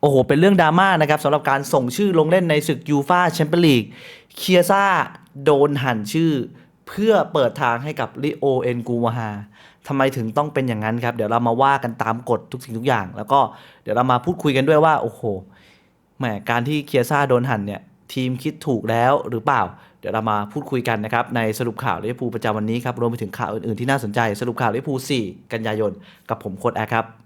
โอ้โห เป็นเรื่องดราม่านะครับสำหรับการส่งชื่อลงเล่นในศึกยูฟาแชมเปี้ยนลีก เคียซ่าโดนหั่นชื่อ เพื่อเปิดทางให้กับลิโอเอ็นกูมาฮาทำไมถึงต้องเป็นอย่างนั้นครับ เดี๋ยวเรามาว่ากันตามกฎทุกสิ่งทุกอย่าง แล้วก็เดี๋ยวเรามาพูดคุยกันด้วยว่า โอ้โหแหมการที่เคียซ่าโดนหั่นเนี่ย ทีมคิดถูกแล้วหรือเปล่า เดี๋ยวเรามาพูดคุยกันนะครับ ในสรุปข่าวลิเวอร์พูลประจำวันนี้ครับรวมไปถึงข่าวอื่นๆที่น่าสนใจสรุปข่าวลิเวอร์พูล4 กันยายน กับผมโค้ดแอร์ครับ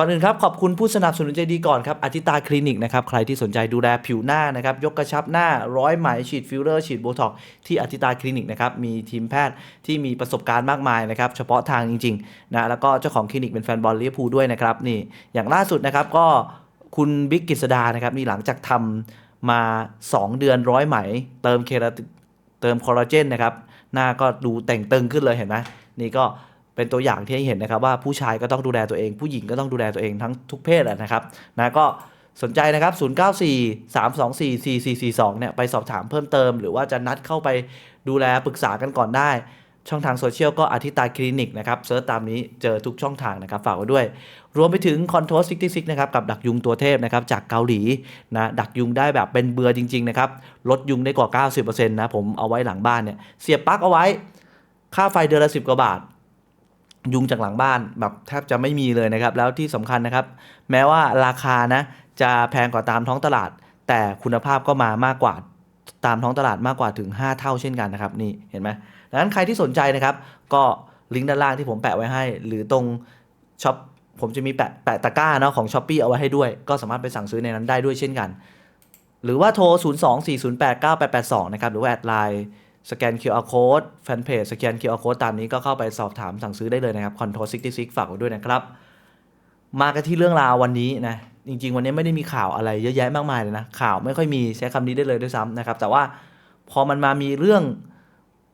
ก่อนอื่นครับขอบคุณผู้สนับสนุนใจดีก่อนครับอาทิตาคลินิกนะครับใครที่สนใจดูแลผิวหน้านะครับยกกระชับหน้าร้อยไหมฉีดฟิลเลอร์ฉีดโบท็อกซ์ที่อาทิตาคลินิกนะครับมีทีมแพทย์ที่มีประสบการณ์มากมายนะครับเฉพาะทางจริงๆนะแล้วก็เจ้าของคลินิกเป็นแฟนบอลลิเวอร์พูลด้วยนะครับนี่อย่างล่าสุดนะครับก็คุณบิ๊กกิษดานะครับนี่หลังจากทำมา 2 เดือนร้อยไหม เติมเคราเติมคอลลาเจนนะครับหน้าก็ดูแต่งตึงขึ้นเลยเห็นไหมนี่ก็ เป็นตัวอย่างที่ให้เห็นนะครับว่าผู้ชายก็ต้องดูแลตัวเอง ผู้หญิงก็ต้องดูแลตัวเองทั้งทุกเพศอะนะครับนะก็สนใจนะครับ 094 324 4442 เนี่ย ไปสอบถามเพิ่มเติม หรือว่าจะนัดเข้าไปดูแลปรึกษากันก่อนได้ ช่องทางโซเชียลก็อาทิตาคลินิกนะครับ เซิร์ชตามนี้เจอทุกช่องทางนะครับ ฝากไว้ด้วย รวมไปถึงคอนโทร66 นะครับ กับดักยุงตัวเทพนะครับ จากเกาหลีนะ ดักยุงได้แบบเป็นเบือจริง ๆ นะครับ ลดยุงได้กว่า 90%นะ ผมเอาไว้หลังบ้านเนี่ย เสียบปลั๊กเอาไว้ ค่าไฟเดือนละ 10 กว่าบาท ยุงจากหลังบ้านแบบแทบจะไม่มีเลยนะครับ แล้วที่สำคัญนะครับ แม้ว่าราคานะจะแพงกว่าตามท้องตลาด แต่คุณภาพก็มามากกว่าตามท้องตลาดมากกว่าถึง 5 เท่าเช่นกันนะครับนี่เห็นไหมดังนั้นใครที่สนใจนะครับ ก็ลิงก์ด้านล่างที่ผมแปะไว้ให้ หรือตรงช็อปผมจะมีแปะแปะตะกร้าเนาะของ s h อ p e e เอาไว้ให้ด้วย ก็สามารถไปสั่งซื้อในนั้นได้ด้วยเช่นกัน หรือว่าโทร 024089882 นะครับหรือว่าแอดไลน์ สแกน QR Code แฟนเพจสแกน QR Code ตามนี้ก็เข้าไปสอบถามสั่งซื้อได้เลยนะครับ Control 66 ฝากไว้ด้วยนะครับ มากันที่เรื่องราววันนี้นะ จริง ๆ วันนี้ไม่ได้มีข่าวอะไรเยอะแยะมากมายเลยนะ ข่าวไม่ค่อยมีใช้คำนี้ได้เลยด้วยซ้ำนะครับ แต่ว่าพอมันมามีเรื่อง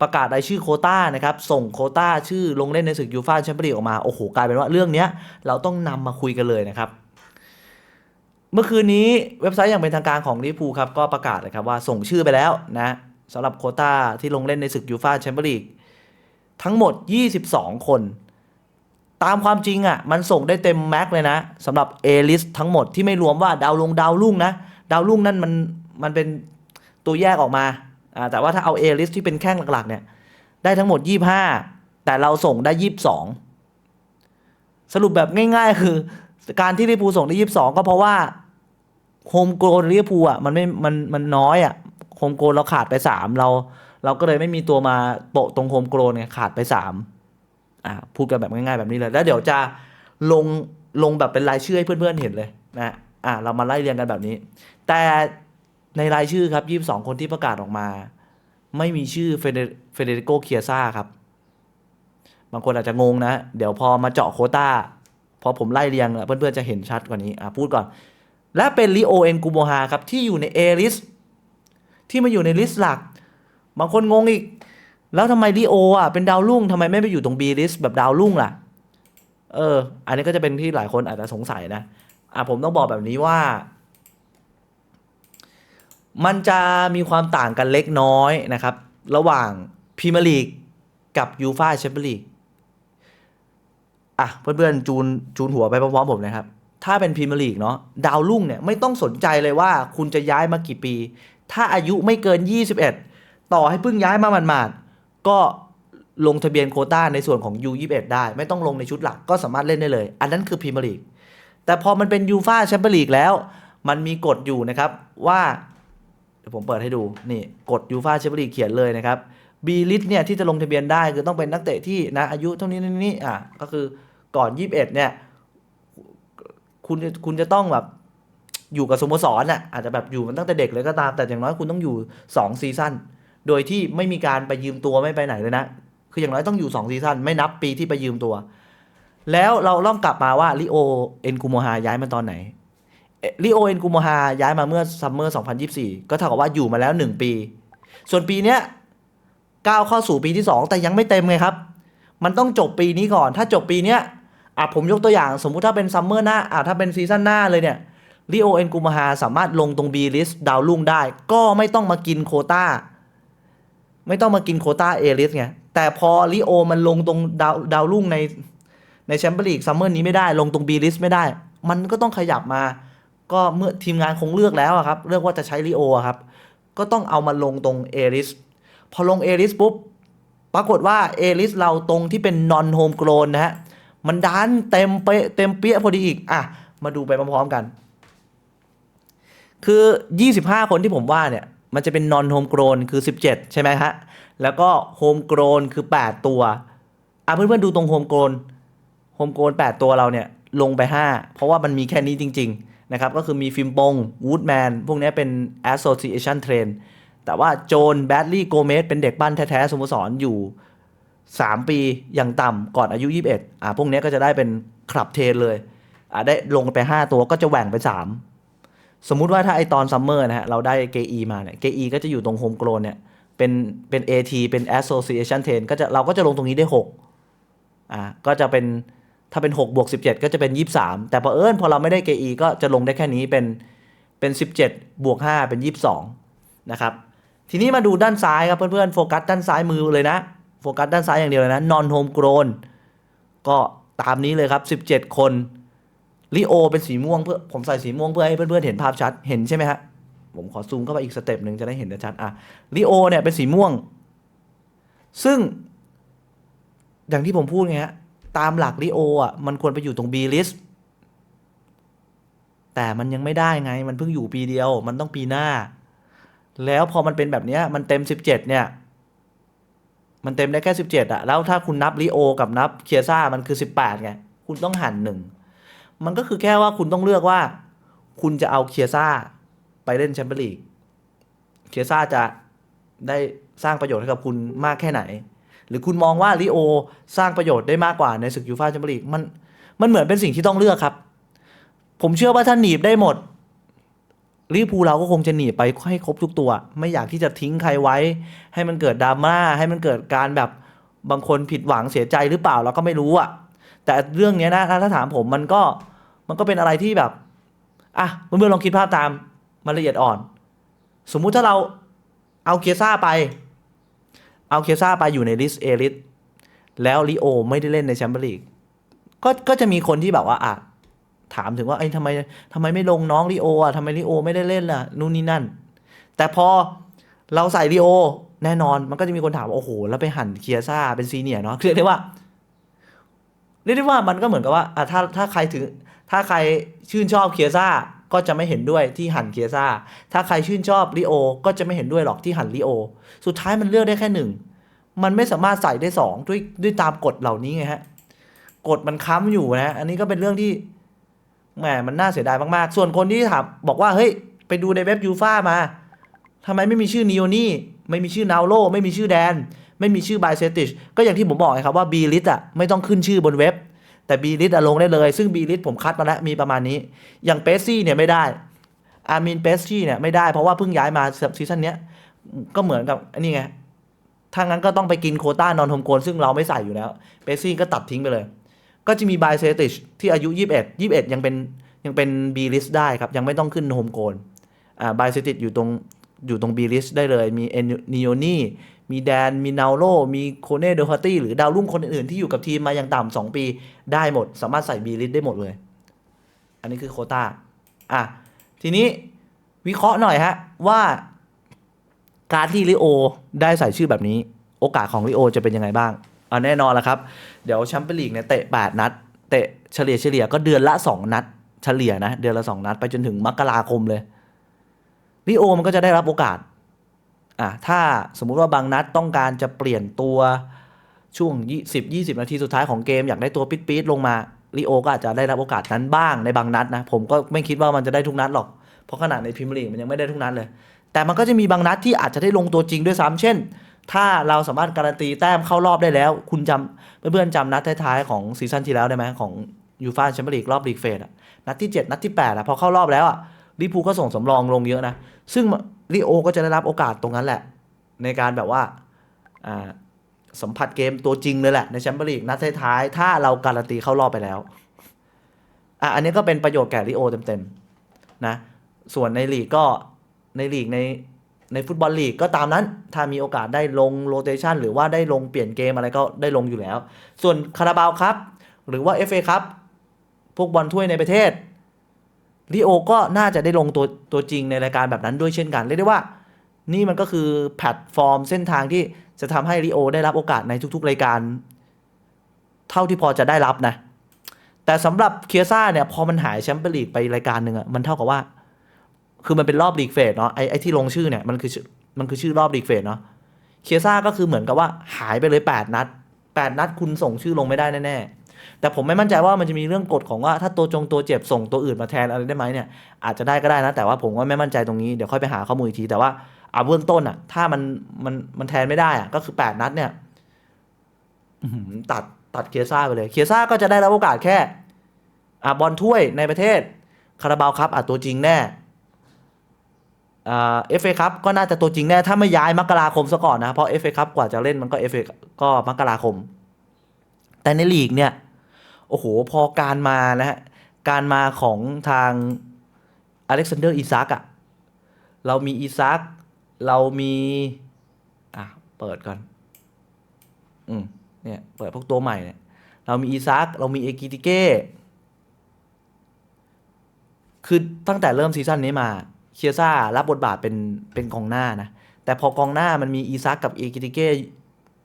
ประกาศรายชื่อโคต้านะครับ ส่งโคต้าชื่อลงเล่นในศึกยูฟ่าแชมเปี้ยนลีกออกมา โอ้โห กลายเป็นว่าเรื่องนี้เราต้องนำมาคุยกันเลยนะครับเมื่อคืนนี้เว็บไซต์อย่างเป็นทางการของลิเวอร์พูลครับก็ประกาศเลยครับว่าส่งชื่อไปแล้วนะ สำหรับโคต้าที่ลงเล่นในศึกยูฟ่าแชมเปี้ยนลีกทั้งหมด 22 คน ตามความจริงอะ มันส่งได้เต็มแม็กเลยนะสำหรับ A list ทั้งหมดที่ไม่รวมว่าดาวลงดาวรุ่งนะ ดาวรุ่งนั่นมันมันเป็นตัวแยกออกมาอ่าแต่ว่าถ้าเอา A list ที่เป็นแข้งหลักๆเนี่ย ได้ทั้งหมด 25 แต่เราส่งได้ 22 สรุปแบบง่าย ๆ คือ การที่ลิเวอร์พูส่งได้ 22 ก็เพราะว่าโฮมโกลลิเวอร์พูอะมันไม่มันมันน้อยอะ โฮมโกลเราขาดไป3เรา เราก็เลยไม่มีตัวมาโปะตรงโฮมโกลเนี่ยขาดไป3อ่าพูดกันแบบง่ายๆแบบนี้เลย แล้วเดี๋ยวจะลงลงแบบเป็นรายชื่อให้เพื่อนๆเห็นเลยนะอ่าเรามาไล่เรียงกันแบบนี้ แต่ในรายชื่อครับ22คนที่ประกาศออกมา ไม่มีชื่อเฟเดเฟเดริโกเคียซ่าครับบางคนอาจจะงงนะ เดี๋ยวพอมาเจาะโคต้าพอผมไล่เรียงเพื่อนๆจะเห็นชัดกว่านี้อะพูดก่อน และเป็นลิโอเอ็นกูโมฮาครับ ที่อยู่ในเอลิส ที่มาอยู่ในลิสต์หลัก บางคนงงอีก แล้วทำไมลิโออะเป็นดาวรุ่งทำไมไม่ไปอยู่ตรง B list แบบดาวรุ่งล่ะ เออ อันนี้ก็จะเป็นที่หลายคนอาจจะสงสัยนะ อะผมต้องบอกแบบนี้ว่า มันจะมีความต่างกันเล็กน้อยนะครับ ระหว่างพรีเมียร์ลีกกับยูฟาแชมเปี้ยนลีกอะเพื่อนๆจูนจูนหัวไปพร้อมๆผมนะครับ ถ้าเป็นพรีเมียร์ลีกเนาะดาวรุ่งเนี่ยไม่ต้องสนใจเลยว่าคุณจะย้ายมากี่ปี ถ้าอายุไม่เกิน 21 ต่อให้เพิ่งย้ายมาหมาดๆก็ลงทะเบียนโคต้าในส่วนของ U21 ได้ ไม่ต้องลงในชุดหลักก็สามารถเล่นได้เลย อันนั้นคือพรีเมียร์ลีกแต่พอมันเป็นยูฟาแชมเปี้ยนลีกแล้ว มันมีกฎอยู่นะครับว่าเดี๋ยวผมเปิดให้ดูนี่กฎยูฟาแชมเปี้ยนลีกเขียนเลยนะครับบีลิสเนี่ยที่จะลงทะเบียนได้คือต้องเป็นนักเตะที่นะอายุเท่านี้นี่นี่อะก็คือก่อน 21เนี่ยคุณคุณจะต้องแบบ อยู่กับสโมสรน่ะอาจจะแบบอยู่มันตั้งแต่เด็กเลยก็ตาม แต่อย่างน้อยคุณต้องอยู่2ซีซั่นโดยที่ไม่มีการไปยืมตัวไม่ไปไหนเลยนะ คืออย่างน้อยต้องอยู่2ซีซั่นไม่นับปีที่ไปยืมตัว แล้วเราล่องกลับมาว่าลิโอเอ็นกูโมฮาย้ายมาตอนไหนลิโอเอ็นกูโมฮาย้ายมาเมื่อซัมเมอร์ 2024 ก็เท่ากับว่าอยู่มาแล้ว 1 ปี ส่วนปีเนี้ยก้าวเข้าสู่ปีที่ 2 แต่ยังไม่เต็มไงครับ มันต้องจบปีนี้ก่อน ถ้าจบปีเนี้ยอะผมยกตัวอย่างสมมุติถ้าเป็นซัมเมอร์หน้าอะถ้าเป็นซีซั่นหน้าเลยเนี่ย ลิโอเอ็นกูมาฮาสามารถลงตรง B list ดาวรุ่งได้ ก็ไม่ต้องมากินโคต้า ไม่ต้องมากินโคต้าเอลิสไง แต่พอลิโอมันลงตรงดาวดาวรุ่งในในแชมเปี้ยนลีกซัมเมอร์นี้ไม่ได้ ลงตรง B list ไม่ได้ มันก็ต้องขยับมา ก็เมื่อทีมงานคงเลือกแล้วครับ เลือกว่าจะใช้ลิโอครับ ก็ต้องเอามาลงตรงเอริสพอลงเอริสปุ๊บ ปรากฏว่าเอริสเราตรงที่เป็นนอนโฮมโกลนนะฮะ มันดันเต็มเปะเต็มเปี้ยพอดีอีก อะ มาดูไปพร้อมๆกัน คือ 25 คนที่ผมว่าเนี่ย มันจะเป็นนอนโฮมโกลนคือ 17 ใช่ไหมฮะ แล้วก็โฮมโกลนคือ 8 ตัว อะเพื่อนๆดูตรงโฮมโกลนโฮมโกลน8 ตัวเราเนี่ยลงไป 5 เพราะว่ามันมีแค่นี้จริง ๆ นะครับ ก็คือมีฟิมปงวูดแมนพวกนี้เป็น Association Train แต่ว่าโจนแบดลี่โกเมสเป็นเด็กบ้านแท้ๆสโมสรออยู่ 3 ปีอย่างต่ำก่อนอายุ 21 อ่าพวกนี้ก็จะได้เป็นคลับเทรนเลย อ่าได้ลงไป 5 ตัวก็จะแหว่งไป 3 สมมุติว่าถ้าไอตอนซัมเมอร์นะฮะเราได้เกอีมาเนี่ยเกอีก็จะอยู่ตรงโฮมโกลนเนี่ยเป็นเป็น AT เป็น Association Train ก็จะเราก็จะลงตรงนี้ได้ 6 อ่าก็จะเป็นถ้าเป็น 6 บวก 17 ก็จะเป็น 23 แต่พอเอิญพอเราไม่ได้ KE ก็จะลงได้แค่นี้เป็นเป็น 17 บวก 5 เป็น 22 นะครับ ทีนี้มาดูด้านซ้ายครับ เพื่อนๆ โฟกัสด้านซ้ายมือเลยนะ โฟกัสด้านซ้ายอย่างเดียวเลยนะ non home grown ก็ตามนี้เลยครับ 17 คน ลิโอเป็นสีม่วงเพื่อผมใส่สีม่วงเพื่อให้เพื่อนๆเห็นภาพชัดเห็นใช่ไหมฮะผมขอซูมเข้าไปอีกสเต็ปหนึ่งจะได้เห็นชัดอะลิโอเนี่ยเป็นสีม่วง ซึ่ง อย่างที่ผมพูดไงฮะตามหลักลิโออะมันควรไปอยู่ตรง B list แต่มันยังไม่ได้ไง มันเพิ่งอยู่ปีเดียว มันต้องปีหน้า แล้วพอมันเป็นแบบเนี้ยมันเต็ม 17 เนี่ย มันเต็มได้แค่ 17อะแล้วถ้าคุณนับลิโอ กับนับเคียซ่ามันคือ 18ไง คุณต้องหันหนึ่ง มันก็คือแค่ว่าคุณต้องเลือกว่า คุณจะเอาเคียซ่าไปเล่นแชมเปี้ยนลีกเคียซ่าจะได้สร้างประโยชน์ให้กับคุณมากแค่ไหน หรือคุณมองว่าลิโอสร้างประโยชน์ได้มากกว่าในศึกยูฟ่าแชมเปี้ยนลีกมันมันเหมือนเป็นสิ่งที่ต้องเลือกครับ ผมเชื่อว่าถ้าหนีบได้หมดลิพูเราก็คงจะหนีไปให้ครบทุกตัว ไม่อยากที่จะทิ้งใครไว้ ให้มันเกิดดราม่าให้มันเกิดการแบบบางคนผิดหวังเสียใจหรือเปล่าเราก็ไม่รู้อะ แต่เรื่องนี้นะถ้าถามผมมันก็มันก็เป็นอะไรที่แบบอะเพื่อนๆลองคิดภาพตามมันละเอียดอ่อน สมมุติถ้าเราเอาเคียซ่าไป เอาเคียซ่าไปอยู่ในลิสเอลิสแล้วลิโอไม่ได้เล่นในแชมเปี้ยนลีกก็ก็จะมีคนที่แบบว่าอะถามถึงว่าไอ้ทำไมทำไมไม่ลงน้องลิโออะทำไมลิโอไม่ได้เล่นล่ะนู่นนี่นั่น แต่พอเราใส่ลิโอแน่นอนมันก็จะมีคนถามว่าโอ้โห แล้วไปหั่นเคียซ่าเป็นซีเนียร์เนาะเรียกได้ว่า เรียกได้ว่ามันก็เหมือนกับว่าอะถ้าถ้าใครถึงถ้าใครชื่นชอบเคียซ่าก็จะไม่เห็นด้วยที่หันเคียซ่า ถ้าใครชื่นชอบลิโอ ก็จะไม่เห็นด้วยหรอกที่หันลิโอ สุดท้ายมันเลือกได้แค่หนึ่ง มันไม่สามารถใส่ได้สองด้วยด้วยตามกฎเหล่านี้ไงฮะ กฎมันค้ำอยู่นะ อันนี้ก็เป็นเรื่องที่แหมมันน่าเสียดายมากๆ ส่วนคนที่ถามบอกว่าเฮ้ยไปดูในเว็บยูฟ่ามาทำไมไม่มีชื่อนิโอนี่ ไม่มีชื่อนาโลไม่มีชื่อแดน ไม่มีชื่อบายเซติชก็อย่างที่ผมบอกครับว่าบีลิสอะไม่ต้องขึ้นชื่อบนเว็บ แต่บีลิสอะลงได้เลย ซึ่งบีลิสผมคัดมาแล้วมีประมาณนี้ อย่างเปซี่เนี่ยไม่ได้อาร์มินเปซี่เนี่ยไม่ได้เพราะว่าเพิ่งย้ายมาซีซั่นเนี้ยก็เหมือนกับอันนี้ไงถ้างั้นก็ต้องไปกินโคต้านอนโฮมโกนซึ่งเราไม่ใส่อยู่แล้วเปซี่ก็ตัดทิ้งไปเลย ก็จะมีบายเซติชที่อายุ 21 21 ยังเป็นยังเป็นบีลิสได้ครับ ยังไม่ต้องขึ้นโฮมโกนอ่าบายเซติชอยู่ตรง อยู่ตรงบีลิสได้เลย มีเอนิโอนี่ มีแดน มีนาโลมีโคเน่เดอฮาตี้ หรือดาวรุ่งคนอื่นๆ ที่อยู่กับทีมมาอย่างต่ำสองปีได้หมด สามารถใส่บีลิสได้หมดเลย อันนี้คือโคตาอะ ทีนี้วิเคราะห์หน่อยฮะ ว่าการที่ลิโอได้ใส่ชื่อแบบนี้ โอกาสของลิโอจะเป็นยังไงบ้าง เอาแน่นอนละครับ เดี๋ยวแชมเปี้ยนลีกเนี่ยเตะ 8 นัด เตะเฉลี่ยเฉลี่ยก็เดือนละ 2 นัด เฉลี่ยนะ เดือนละ 2 นัด ไปจนถึงมกราคมเลย ลิโอมันก็จะได้รับโอกาสอะถ้าสมมุติว่าบางนัดต้องการจะเปลี่ยนตัวช่วง20 20 นาทีสุดท้ายของเกมอยากได้ตัวปิดๆลงมาลิโอก็อาจจะได้รับโอกาสนั้นบ้างในบางนัดนะ ผมก็ไม่คิดว่ามันจะได้ทุกนัดหรอก เพราะขนาดในพรีเมียร์ลีกมันยังไม่ได้ทุกนัดเลย แต่มันก็จะมีบางนัดที่อาจจะได้ลงตัวจริงด้วยซ้ำเช่น ถ้าเราสามารถการันตีแต้มเข้ารอบได้แล้ว คุณจำเพื่อนๆจำนัดท้ายๆของซีซั่นที่แล้วได้ไหมของยูฟ่าแชมเปี้ยนลีกรอบลีกเฟสอะนัดที่ 7 นัดที่8อะพอเข้ารอบแล้วอะ ลิเวอร์พูก็ส่งสำรองลงเยอะนะ ซึ่งลิโอก็จะได้รับโอกาสตรงนั้นแหละ ในการแบบว่าอ่าสัมผัสเกมตัวจริงเลยแหละ ในแชมเปี้ยนลีกนัดท้ายๆถ้าเราการันตีเข้ารอบไปแล้วอะอันนี้ก็เป็นประโยชน์แก่ลิโอเต็มๆนะ ส่วนในลีกก็ในลีกในในฟุตบอลลีกก็ตามนั้น ถ้ามีโอกาสได้ลงโรเตชันหรือว่าได้ลงเปลี่ยนเกมอะไรก็ได้ลงอยู่แล้ว ส่วนคาราบาวครับ หรือว่า FA ครับ พวกบอลถ้วยในประเทศ ลิโอก็น่าจะได้ลงตัวตัวจริงในรายการแบบนั้นด้วยเช่นกัน เรียกได้ว่า นี่มันก็คือแพลตฟอร์มเส้นทางที่จะทำให้ลิโอได้รับโอกาสในทุกๆ รายการ เท่าที่พอจะได้รับนะ แต่สำหรับเคียซ่าเนี่ยพอมันหายแชมเปี้ยนลีกไปรายการหนึ่งอะมันเท่ากับว่า คือมันเป็นรอบลีกเฟสเนาะไอ้ไอ้ที่ลงชื่อเนี่ยมันคือชื่อมันคือชื่อรอบลีกเฟสเนาะเคียซ่าก็คือเหมือนกับว่าหายไปเลย 8 นัด 8 นัดคุณส่งชื่อลงไม่ได้แน่ๆ แต่ผมไม่มั่นใจว่ามันจะมีเรื่องกฎของว่าถ้าตัวจงตัวเจ็บส่งตัวอื่นมาแทนอะไรได้ไหมเนี่ยอาจจะได้ก็ได้นะ แต่ว่าผมว่าไม่มั่นใจตรงนี้เดี๋ยวค่อยไปหาข้อมูลอีกทีแต่ว่าอ่าเบื้องต้นอะ ถ้ามันมันมันแทนไม่ได้อะก็คือ 8 นัดเนี่ยตัดตัดเคียซ่าไปเลยเคียซ่าก็จะได้รับโอกาสแค่อ่าบอลถ้วยในประเทศคาราบาวครับอะตัวจริงแน่เอฟเอครับก็น่าจะตัวจริงแน่ถ้าไม่ย้ายมกราคมซะก่อนนะเพราะเอฟเอครับกว่าจะเล่นมันก็เอฟเอก็มกราคม แต่ในลีกเนี่ย โอ้โห พอการมานะฮะ การมาของทางอเล็กซานเดอร์อีซักอะเรามีอีซักเรามีอะเปิดก่อน อืมเนี่ย เปิดพวกตัวใหม่เนี่ย เรามีอีซักเรามีเอกิติเก้คือตั้งแต่เริ่มซีซั่นนี้มาเคียซ่ารับบทบาทเป็นเป็นกองหน้านะ แต่พอกองหน้ามันมีอีซักกับเอกิติเก้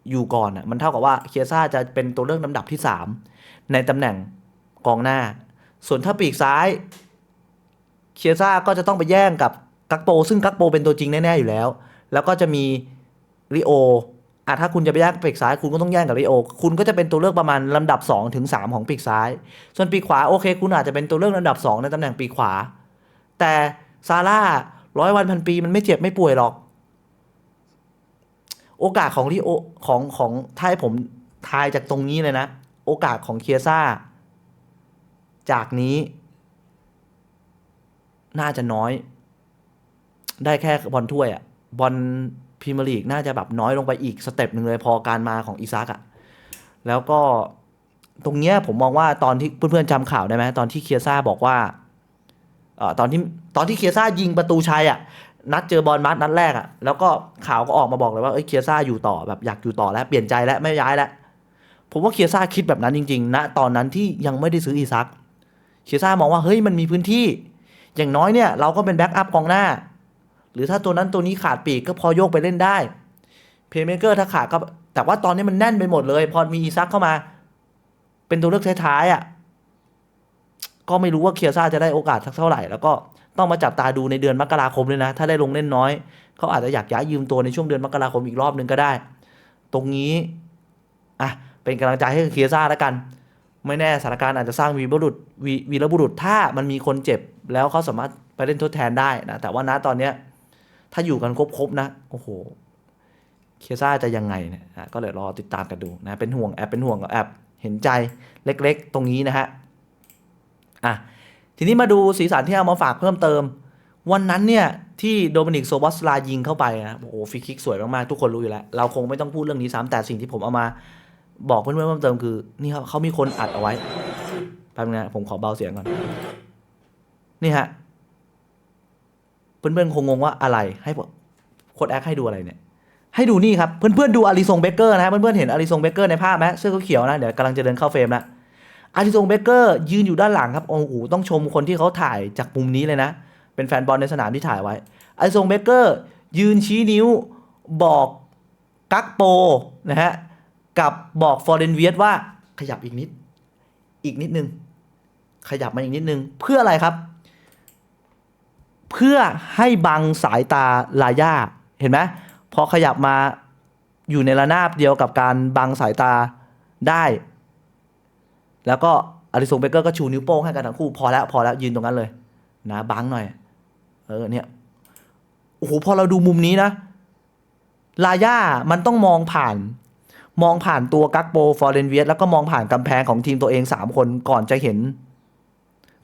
อยู่ก่อนอะมันเท่ากับว่าเคียซ่าจะเป็นตัวเลือกลำดับที่ 3 ในตำแหน่งกองหน้า ส่วนถ้าปีกซ้ายเคียซ่าก็จะต้องไปแย่งกับกักโป ซึ่งกักโปเป็นตัวจริงแน่ ๆ อยู่แล้ว แล้วก็จะมีริโออะถ้าคุณจะไปแย่งปีกซ้าย คุณก็ต้องแย่งกับริโอ คุณก็จะเป็นตัวเลือกประมาณลำดับ2ถึง3ของปีกซ้าย ส่วนปีกขวาโอเค คุณอาจจะเป็นตัวเลือกลำดับ 2 ในตำแหน่งปีกขวา แต่ซาร่าร้อยวันพันปีมันไม่เจ็บไม่ป่วยหรอก โอกาสของริโอของของถ้าให้ผมทายจากตรงนี้เลยนะ อกาสของเคียซ่า จากนี้ น่าจะน้อย ได้แค่บอลถ้วยอะบอลพรีเมียร์ลีกน่าจะแบบน้อยลงไปอีกสเต็ปหนึ่งเลยพอการมาของอีซักอะแล้วก็ตรงเนี้ยผมมองว่าตอนที่เพื่อนๆจำข่าวได้ไหมตอนที่เคียซ่าบอกว่าเออตอนที่ตอนที่เคียซ่ายิงประตูชัยอะนัดเจอบอลมัดนัดแรกอะแล้วก็ข่าวก็ออกมาบอกเลยว่าเอ้ยเคียซ่าอยู่ต่อแบบอยากอยู่ต่อแล้วเปลี่ยนใจแล้วไม่ย้ายแล้ว ผมว่าเคียซ่าคิดแบบนั้นจริงๆณตอนนั้นที่ยังไม่ได้ซื้ออีซักเคียซ่ามองว่าเฮ้ยมันมีพื้นที่ อย่างน้อยเนี่ยเราก็เป็นแบ็กอัพกองหน้า หรือถ้าตัวนั้นตัวนี้ขาดปีกก็พอโยกไปเล่นได้เพย์เมเกอร์ถ้าขาดก็แต่ว่าตอนนี้มันแน่นไปหมดเลย พอมีอีซักเข้ามา เป็นตัวเลือกท้ายๆอะก็ไม่รู้ว่าเคียซ่าจะได้โอกาสสักเท่าไหร่ แล้วก็ต้องมาจับตาดูในเดือนมกราคมเลยนะ ถ้าได้ลงเล่นน้อยเขาอาจจะอยากย้ายยืมตัวในช่วงเดือนมกราคมอีกรอบนึงก็ได้ ตรงนี้อะ เป็นกำลังใจให้เคียซ่าแล้วกัน ไม่แน่สถานการณ์อาจจะสร้างวีรบุรุษวีวีรบุรุษถ้ามันมีคนเจ็บแล้วเขาสามารถไปเล่นทดแทนได้นะแต่ว่าณตอนเนี้ยถ้าอยู่กันครบๆนะโอ้โหเคียซ่าจะยังไงเนี่ยอะก็เลยรอติดตามกันดูนะเป็นห่วงแอบเป็นห่วงกับแอบเห็นใจเล็กๆ ตรงนี้นะฮะอะทีนี้มาดูสีสันที่เอามาฝากเพิ่มเติม วันนั้นเนี่ยที่โดมินิกโซบอสลายิงเข้าไปนะโอ้โหฟรีคิกสวยมากๆ ทุกคนรู้อยู่แล้ว เราคงไม่ต้องพูดเรื่องนี้ซ้ำแต่สิ่งที่ผมเอามา บอกเพื่อนๆเพิ่มเติมคือ นี่ครับเขามีคนอัดเอาไว้แป๊บนึงนะผมขอเบาเสียงก่อน นี่ฮะ เพื่อนๆคงงงว่าอะไรให้ผมโค้ดแอคให้ดูอะไรเนี่ย ให้ดูนี่ครับ เพื่อนๆดูอาริซงเบเกอร์นะเพื่อนๆเห็นอาริซงเบเกอร์ในภาพไหมเสื้อเขียวๆนะ เดี๋ยวกำลังจะเดินเข้าเฟรมละอาริซงเบเกอร์ยืนอยู่ด้านหลังครับ โอ้โห ต้องชมคนที่เขาถ่ายจากมุมนี้เลยนะ เป็นแฟนบอลในสนามที่ถ่ายไว้ อาริซงเบเกอร์ยืนชี้นิ้วบอกกักโปนะฮะ กับบอกฟอร์เรนเวียสว่าขยับอีกนิด อีกนิดนึง ขยับมาอีกนิดนึง เพื่ออะไรครับ เพื่อให้บังสายตาลาย่า เห็นไหมพอขยับมาอยู่ในระนาบเดียวกับการบังสายตาได้ แล้วก็อาริสงเบเกอร์ก็ชูนิ้วโป้งให้กันทั้งคู่ พอแล้วพอแล้วยืนตรงนั้นเลย นะบังหน่อย เออเนี่ยโอ้โหพอเราดูมุมนี้นะลาย่ามันต้องมองผ่าน มองผ่านตัวกักโปฟอร์เรนเวียสแล้วก็มองผ่านกำแพงของทีมตัวเองสามคนก่อนจะเห็น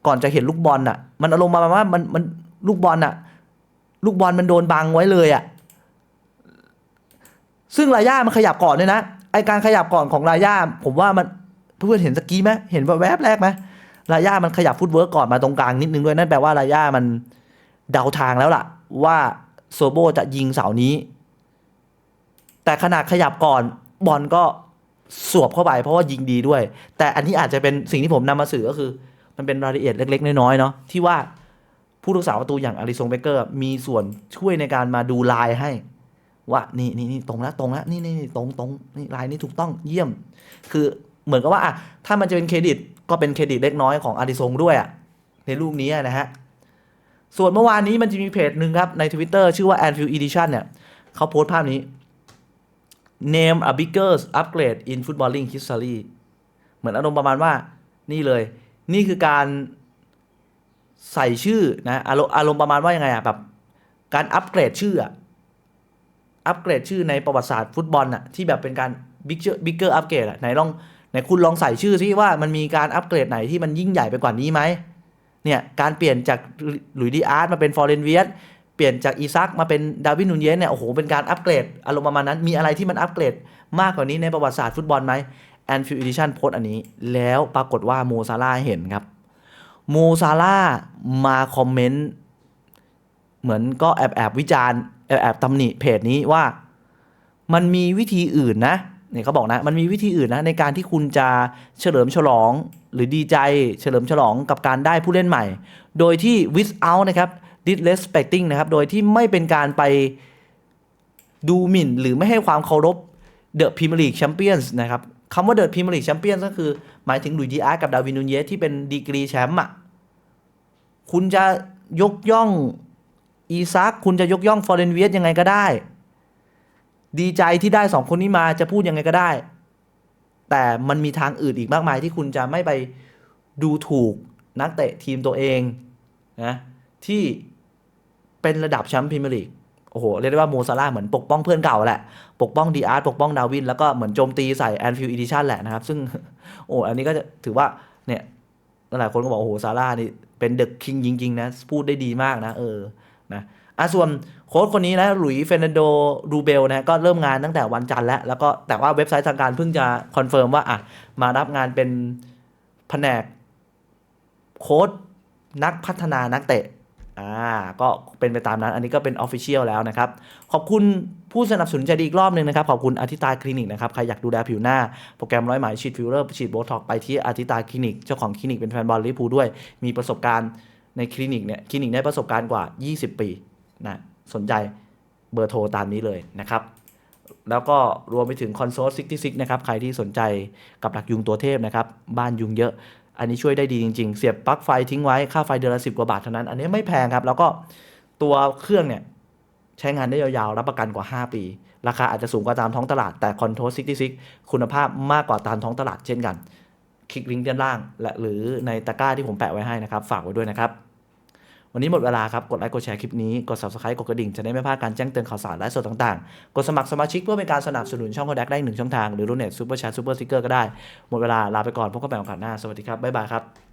ก่อนจะเห็นลูกบอลน่ะ มันอารมณ์มาว่ามันมันลูกบอลน่ะ ลูกบอลมันโดนบังไว้เลยอะซึ่งลาย่ามันขยับก่อนด้วยนะไอการขยับก่อนของลาย่าผมว่ามันเพื่อนเห็นสกี้ไหมเห็นแวบแรกไหมลาย่ามันขยับฟุตเวิร์กก่อนมาตรงกลางนิดนึงด้วยนั่นแปลว่าลาย่ามันเดาทางแล้วล่ะ ว่าโซโบจะยิงเสานี้ แต่ขนาดขยับก่อน บอลก็สวบเข้าไปเพราะว่ายิงดีด้วย แต่อันนี้อาจจะเป็นสิ่งที่ผมนำมาสื่อก็คือ มันเป็นรายละเอียดเล็ก ๆ น้อยๆเนาะที่ว่าผู้รักษาประตูอย่างอาริซงเบเกอร์ มีส่วนช่วยในการมาดูลายให้ ว่านี่นี่นี่ตรงแล้วตรงแล้วนี่นี่นี่ตรงตรงนี่ลายนี้ถูกต้องเยี่ยม คือเหมือนกับว่าอะถ้ามันจะเป็นเครดิตก็เป็นเครดิตเล็กน้อยของอาริซงด้วยอะในลูกนี้นะฮะส่วนเมื่อวานนี้มันจะมีเพจหนึ่งครับใน Twitter ชื่อว่า Anfield Edition เนี่ยเขาโพสต์ภาพนี้ Name a biggest upgrade in footballing history เหมือนอารมณ์ประมาณว่านี่เลย นี่คือการใส่ชื่อนะอารมณ์อารมณ์ประมาณว่ายังไงอะแบบการอัปเกรดชื่ออะอัปเกรดชื่อในประวัติศาสตร์ฟุตบอลอะที่แบบเป็นการ bigger bigger upgrade อะไหนลองไหนคุณลองใส่ชื่อซิว่ามันมีการอัปเกรดไหนที่มันยิ่งใหญ่ไปกว่านี้ไหมเนี่ยการเปลี่ยนจากหลุยดีอาร์ตมาเป็นฟอร์เรนเวียส เปลี่ยนจากอีซักมาเป็นดาวินนูนเยสเนี่ยโอ้โหเป็นการอัปเกรดอารมณ์ประมาณนั้นมีอะไรที่มันอัปเกรดมากกว่านี้ในประวัติศาสตร์ฟุตบอลไหมแอนฟิลด์อีดิชันโพสอันนี้ แล้วปรากฏว่าโมซาร่าเห็นครับโมซาร่ามาคอมเมนต์เหมือนก็แอบแอบวิจารณ์แอบแอบตำหนิเพจนี้ว่า มันมีวิธีอื่นนะเนี่ยเขาบอกนะ มันมีวิธีอื่นนะ ในการที่คุณจะเฉลิมฉลองหรือดีใจเฉลิมฉลองกับการได้ผู้เล่นใหม่ โดยที่ without นะครับ disrespecting นะครับ โดยที่ไม่เป็นการไปดูหมิ่น หรือไม่ให้ความเคารพ The Premier League Champions นะครับคำว่า The Premier League Champions ก็คือหมายถึงลุยดีอาร์กับดาวินนูเยสที่เป็นดีกรีแชมป์อะคุณจะยกย่องอีซักคุณจะยกย่องฟอร์เรนเวียสยังไงก็ได้ ดีใจที่ได้สองคนนี้มาจะพูดยังไงก็ได้ แต่มันมีทางอื่นอีกมากมายที่คุณจะไม่ไปดูถูกนักเตะทีมตัวเองนะที่ เป็นระดับแชมป์พรีเมียร์ลีกโอ้โห เรียกได้ว่าโมซาร่าเหมือนปกป้องเพื่อนเก่าแหละ ปกป้องดีอาร์ตปกป้องดาวิน แล้วก็เหมือนโจมตีใส่แอนฟิลด์อีดิชันแหละนะครับ ซึ่งโอ้อันนี้ก็จะถือว่าเนี่ยหลายคนก็บอกโอ้โหซาร่าห์นี่เป็นเดอะคิงจริงๆนะ พูดได้ดีมากนะ เออนะอะส่วนโค้ชคนนี้นะหลุยส์เฟรนันโดรูเบลนะก็เริ่มงานตั้งแต่วันจันทร์แล้ว แล้วก็แต่ว่าเว็บไซต์ทางการเพิ่งจะคอนเฟิร์มว่าอะมารับงานเป็นแผนกโค้ดนักพัฒนานักเตะ อ่าก็เป็นไปตามนั้นอันนี้ก็เป็นออฟฟิเชียลแล้วนะครับ ขอบคุณผู้สนับสนุนใจดีอีกรอบหนึ่งนะครับ ขอบคุณอาทิตาคลินิกนะครับ ใครอยากดูแลผิวหน้า โปรแกรมร้อยไหมฉีดฟิลเลอร์ฉีดโบท็อกไปที่อาทิตาคลินิก เจ้าของคลินิกเป็นแฟนบอลลิพูด้วย มีประสบการณ์ในคลินิกเนี่ยคลินิกได้ประสบการณ์กว่า 20 ปีนะสนใจเบอร์โทรตามนี้เลยนะครับแล้วก็รวมไปถึงคอนโซล66นะครับ ใครที่สนใจกับหลักยุงตัวเทพนะครับ บ้านยุงเยอะ อันนี้ช่วยได้ดีจริง ๆ เสียบปลั๊กไฟทิ้งไว้ค่าไฟเดือนละสิบกว่าบาทเท่านั้น อันนี้ไม่แพงครับ แล้วก็ตัวเครื่องเนี่ยใช้งานได้ยาวๆ รับประกันกว่า 5 ปี ราคาอาจจะสูงกว่าตามท้องตลาดแต่คอนโทร66 คุณภาพมากกว่าตามท้องตลาดเช่นกัน คลิกลิงก์ด้านล่าง และหรือในตะกร้าที่ผมแปะไว้ให้นะครับ ฝากไว้ด้วยนะครับ วันนี้หมดเวลาครับ กดไลค์ กดแชร์คลิปนี้ กด subscribe กดกระดิ่ง จะได้ไม่พลาดการแจ้งเตือนข่าวสารและสดต่างๆ กดสมัครสมาชิกเพื่อเป็นการสนับสนุนช่องโคแดกได้หนึ่งช่องทาง หรือรุ่นเน็ตซูเปอร์แชร์ซูเปอร์สติ๊กเกอร์ก็ได้ หมดเวลาลาไปก่อนพบกันใหม่โอกาสหน้า สวัสดีครับ บ๊ายบายครับ